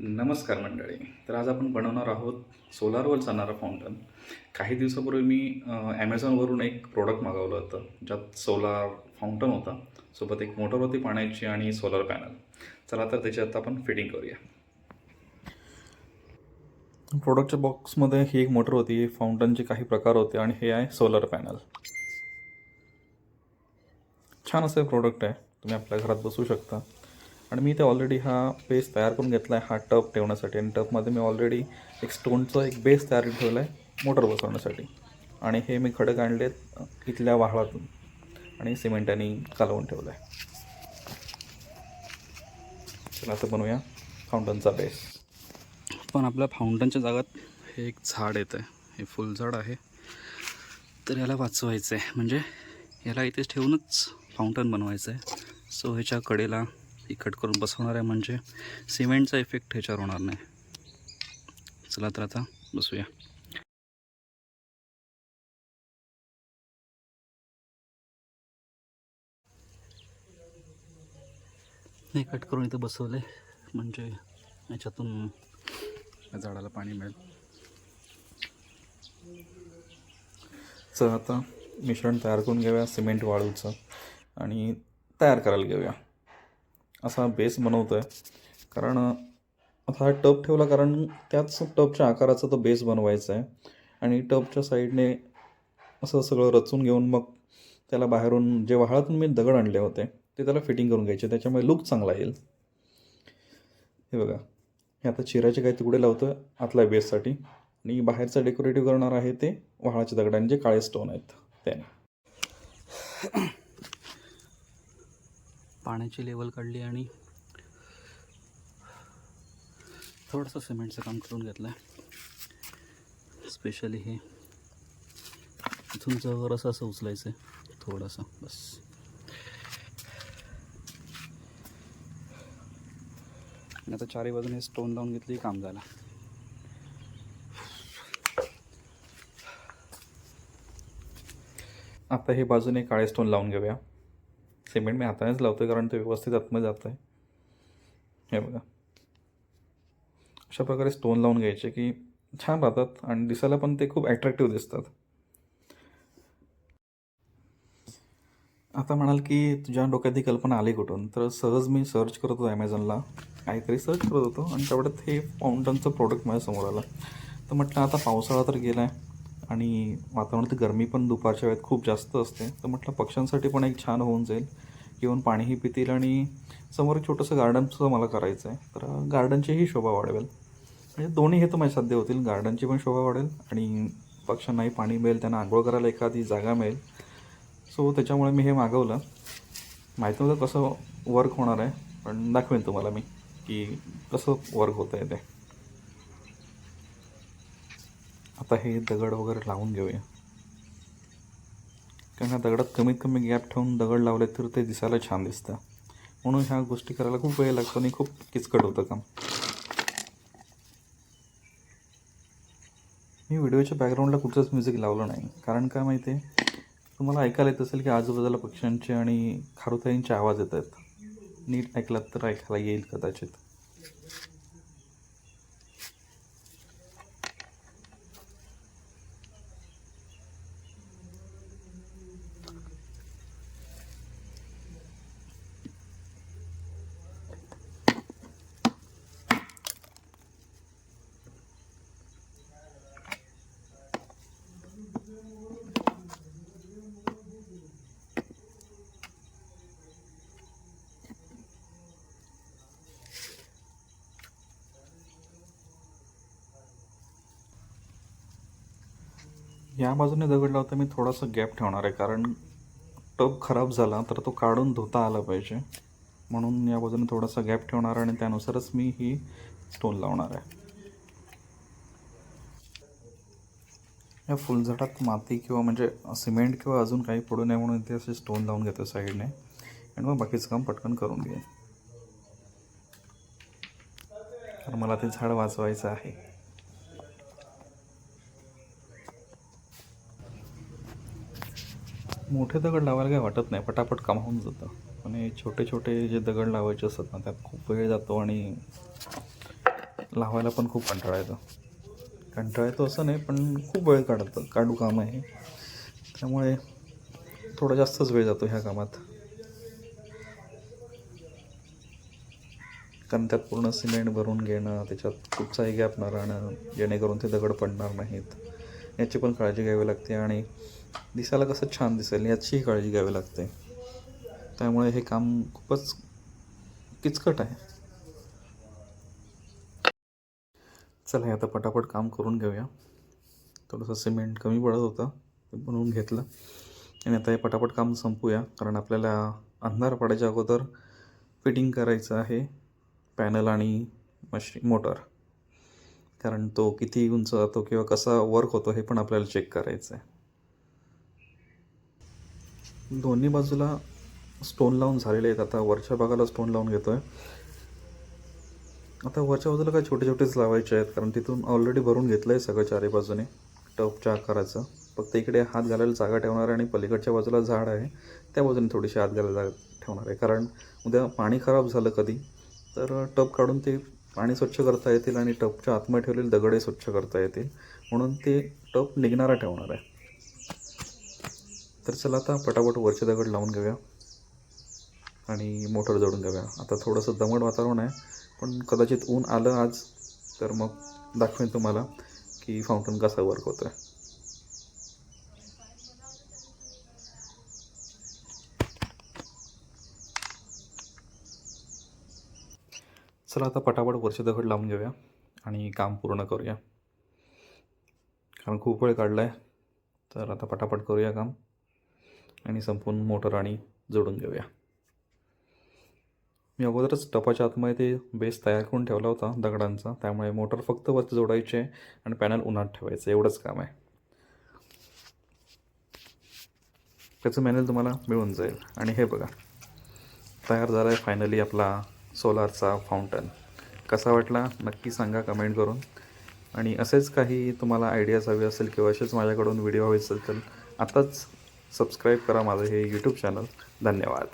नमस्कार मंडळी. तर आज आपण बनवणार आहोत सोलारवर चालणारा फाउंटन. काही दिवसापूर्वी मी ॲमेझॉनवरून एक प्रोडक्ट मागवलं होतं ज्यात सोलार फाउंटन होता. सोबत एक मोटर होती पाण्याची आणि सोलर पॅनल चला तर त्याची आता आपण फिटिंग करूया. प्रोडक्टच्या बॉक्समध्ये ही एक मोटर होती. फाउंटनचे काही प्रकार होते आणि हे आहे सोलर पॅनल छान असं प्रोडक्ट आहे. तुम्ही आपल्या घरात बसू शकता. आणि मी ते ऑलरेडी हा बेस तयार करून घेतला आहे हा टप ठेवण्यासाठी. आणि टपमध्ये मी ऑलरेडी एक स्टोनचं एक बेस तयार ठेवला आहे मोटर बसवण्यासाठी. आणि हे मी खडक आणलेत इथल्या वाहळातून. आणि सिमेंटाने कालवून ठेवलं आहे चला आता बनवूया फाउंटनचा बेस पण आपल्या फाउंटनच्या जागात हे एक झाड येतं आहे हे फुलझाड आहे. तर याला वाचवायचं आहे म्हणजे याला इथेच ठेवूनच फाउंटन बनवायचं आहे सो ह्याच्या कडेला ही कट करून बसवणार आहे म्हणजे सिमेंटचा इफेक्ट ह्याच्यावर होणार नाही. चला तर आता बसूया. हे कट करून इथं बसवले म्हणजे याच्यातून झाडाला पाणी मिळेल. चल आता मिश्रण तयार करून घेऊया सिमेंट वाळूचं. आणि तयार करायला घेऊया. असा बेस बनवतो आहे कारण आता हा टब ठेवला कारण त्याच टबच्या आकाराचा तो बेस बनवायचा आहे आणि टबच्या साईडने असं सगळं रचून घेऊन मग त्याला बाहेरून जे वाहळातून मी दगड आणले होते ते त्याला फिटिंग करून घ्यायचे. त्याच्यामुळे लुक चांगला येईल. हे बघा. हे आता चिराचे काही तुकडे लावतो आहे आतल्या बेससाठी आणि बाहेरचं डेकोरेटिव्ह करणार आहे ते वाहळाच्या दगडांचे काळे स्टोन आहेत त्याने. पाण्याची लेवल काढली आणि थोडंसं सिमेंटचं काम करून घेतलं. आहे स्पेशली हे इथून जवळ असं असं उचलायचं आहे. थोडंसं बस. आणि आता चारी बाजूने स्टोन लावून घेतली काम झालं आता हे बाजूने काळे स्टोन लावून घेऊया. सिमेंट मी हातानेच लावतो आहे कारण ते व्यवस्थित आतमध्ये जातं आहे हे बघा. अशा प्रकारे स्टोन लावून घ्यायचे की छान राहतात आणि दिसायला पण ते खूप ॲट्रॅक्टिव्ह दिसतात. आता म्हणाल की तुझ्या डोक्यात ही कल्पना आली कुठून? तर सहज मी सर्च करत होतो ॲमेझॉनला काहीतरी सर्च करत होतो आणि तेवढ्यात हे फाउंटनचं प्रोडक्ट माझ्यासमोर आलं. तर म्हटलं आता पावसाळा तर गेला आहे आणि वातावरणात गरमी पण दुपारच्या वेळेत खूप जास्त असते. तर म्हटलं पक्ष्यांसाठी पण एक छान होऊन जाईल. येऊन पाणीही पितील आणि समोर एक छोटंसं गार्डनसुद्धा मला करायचं आहे. तर गार्डनचीही शोभा वाढवेल. म्हणजे दोन्ही हे तर माझ्या साध्य होतील. गार्डनची पण शोभा वाढेल आणि पक्ष्यांनाही पाणी मिळेल त्यांना आंघोळ करायला एखादी जागा मिळेल. सो त्याच्यामुळे मी हे मागवलं. माहिती नव्हतं कसं वर्क होणार आहे पण दाखवेन तुम्हाला मी की कसं वर्क होतं आहे ते. आता हे दगड वगैरे लावून घेऊया. कारण ह्या दगडात कमीत कमी गॅप ठेवून दगड लावले तर ते दिसायला छान दिसतं. म्हणून ह्या गोष्टी करायला खूप वेळ लागतो आणि खूप किचकट होतं काम. मी व्हिडिओच्या बॅकग्राऊंडला कुठचंच म्युझिक लावलं नाही. कारण काय माहिती आहे? तुम्हाला ऐकायला येत असेल की आजूबाजूला पक्ष्यांचे आणि खारुताईंचे आवाज येत आहेत. नीट ऐकलात तर ऐकायला येईल कदाचित. या बाजूने दगड लावता मी थोडासा गॅप ठेवणार आहे कारण टब खराब झाला तर तो काढून धुता आला पाहिजे. म्हणून या बाजूने थोडासा गॅप ठेवणार आणि त्यानुसारच मी ही स्टोन लावणार आहे. या फुलझाडात माती किंवा म्हणजे सिमेंट किंवा अजून काही पडू नये म्हणून इथे असे स्टोन लावून घेतो साईडने. आणि मग बाकीचं काम पटकन करून घे तर मला ते झाड वाचवायचं आहे. मोठे दगड लावायला काही वाटत नाही पटापट काम होऊन जातं. पण हे छोटे छोटे जे दगड लावायचे असतात ना त्यात खूप वेळ जातो आणि लावायला पण खूप कंटाळा येतो. कंटाळा येतो असं नाही पण खूप वेळ काढतं काढू काम आहे त्यामुळे थोडा जास्तच वेळ जातो ह्या कामात. कारण त्यात पूर्ण सिमेंट भरून घेणं त्याच्यात कुठचाही गॅप न राहणं जेणेकरून ते दगड पडणार नाहीत. याची पण काळजी घ्यावी लागते आणि दिसायला कसं छान दिसेल याचीही काळजी घ्यावी लागते. त्यामुळे हे काम खूपच किचकट आहे. चला आता पटापट काम करून घेऊया. थोडंसं सिमेंट कमी पडत होतं ते बनवून घेतलं. आणि आता हे पटापट काम संपूया कारण आपल्याला अंधार पडायच्या अगोदर फिटिंग करायचं आहे पॅनल आणि मशी मोटर. कारण तो किती उंच जातो किंवा कसा वर्क होतो हे पण आपल्याला चेक करायचं आहे दोन्ही बाजूला स्टोन लावून झालेले आहेत. आता वरच्या भागाला स्टोन लावून घेतो आहे आता वरच्या बाजूला काय छोटे छोटेच लावायचे आहेत कारण तिथून ऑलरेडी भरून घेतलं आहे सगळं चारी बाजूने. टपच्या आकाराचं. फक्त इकडे हात घालायला जागा ठेवणार आहे आणि पलीकडच्या बाजूला झाड आहे. त्या बाजूने थोडीशी हात घालायला जागा ठेवणार आहे. कारण उद्या पाणी खराब झालं कधी तर टप काढून ते पाणी स्वच्छ करता येतील आणि टपच्या आतमध्ये ठेवलेले दगडे स्वच्छ करता येतील. म्हणून ते टप निघणारा ठेवणार आहे. तर चला आता पटापट वरचे दगड लावून घेऊया. आणि मोटर जोडून घेऊया. आता थोडंसं दमट वातावरण आहे पण कदाचित ऊन आलं आज तर मग दाखवेन तुम्हाला की फाउंटन कसा वर्क होतं आहे चला आता पटापट वरचे दगड लावून घेऊया आणि काम पूर्ण करूया. कारण खूप वेळ काढला आहे तर आता पटापट करूया काम. आणि संपूर्ण मोटर आणि जोडून घेऊया. मी अगोदरच टपाच्या आतमध्ये ते बेस तयार करून ठेवला होता दगडांचा. त्यामुळे मोटर फक्त वरती जोडायचे आणि पॅनल उन्हात ठेवायचं. एवढंच काम आहे. त्याचं मॅन्युअल तुम्हाला मिळून जाईल. आणि हे बघा. तयार झाला आहे फायनली आपला सोलारचा फाउंटन कसा वाटला? नक्की सांगा कमेंट करून. आणि असेच काही तुम्हाला आयडियाज हवे असेल किंवा असेच माझ्याकडून व्हिडिओ हवे असेल तर आताच सबस्क्राईब करा माझं हे यूट्यूब चॅनल धन्यवाद.